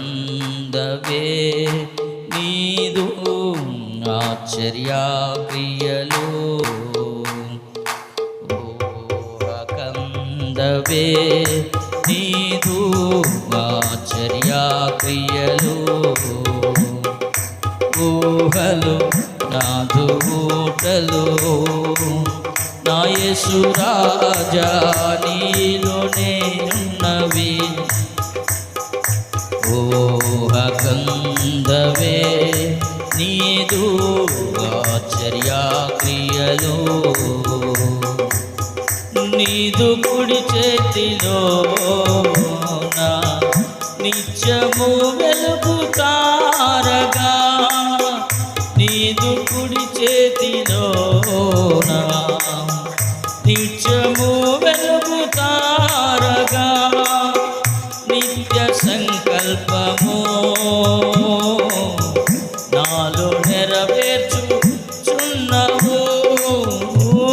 ఊహకందవే నీదు ఆశ్చర్యా ఊహకందవే నీదు ఆశ్చర్యా ఊహలు నాదు ఊటలు. నా యేసు నీలోనే ఉన్నవి ఊహకందవే నీదు ఆశ్చర్యా క్రియలు నీదు కుడి చేతిలో నా నిత్యము వెలుగుతారగా నీదు నిత్యము వెలుగుతారగా. నిత్య సంకల్పము నాలో నెరవేర్చు చున్నవు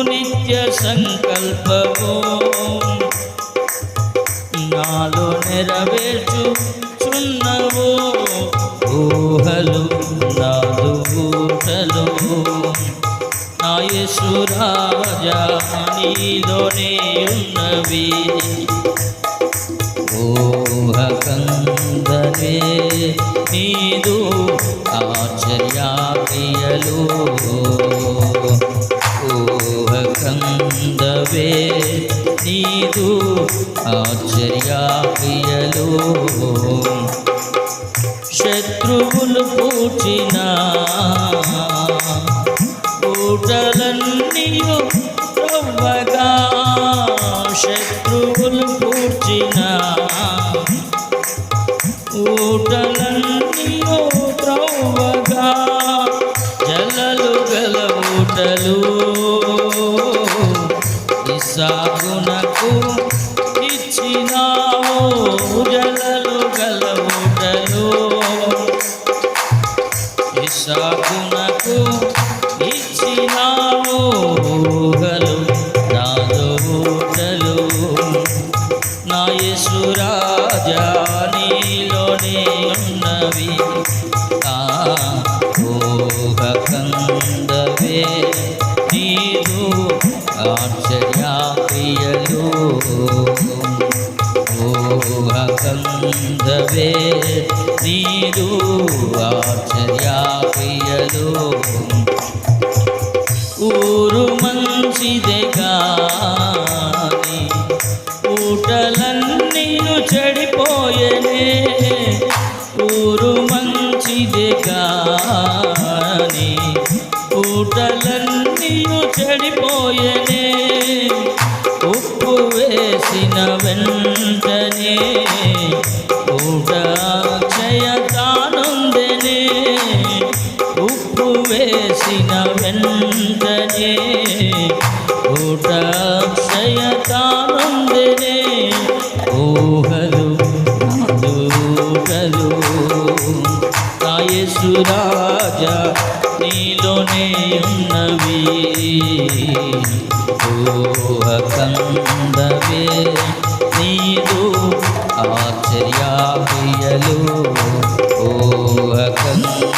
నిత్య సంకల్పము నాలో నెరవేర్చు చున్నవు ఊహలు నాలుగు ఊటలు నా యేసు రాజా ఉన్నవి. ఊహకందవే నీదు ఆశ్చర్యాక్రియలు. ఊహకందవే నీదు ఆశ్చర్యాక్రియలు. శత్రువులు పూచిన ఊటలన్నీయు ప్రవ్వగా శత్రువులు పూచిన ఊటలన్నీయు ప్రవ్వగా జలలు గల ఊటలు. ఆశ్చర్యాక్రియలు ఊహకందవే నీదు ఆశ్చర్యాక్రియలు ఊరు మంచిదే గాని చెడిపోయేనే. ఊరు మంచిదే గాని చెడిపోయేనే. ఉప్పు వేసిన వెంటనే ఊట క్షయతానుందనే ఉప్పు వేసిన వెంటనే ఊట క్షయతానుందనే ఊహలు దూటలు కాయసు నీలోనే ఉన్నవి. ఊహకందవే నీదు ఆశ్చర్యాలు ఆశ్చర్యాక్రియలు ఊహకందవే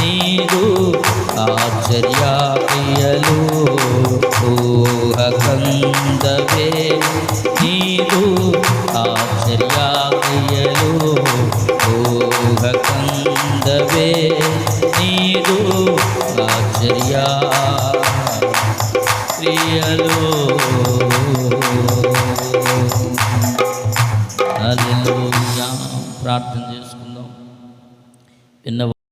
నీదు ఆశ్చర్యాలు ఆశ్చర్యాక్రియలు ఊహకందవే నీదు ఊహకందవే నీదు ఆశ్చర్యా క్రియలు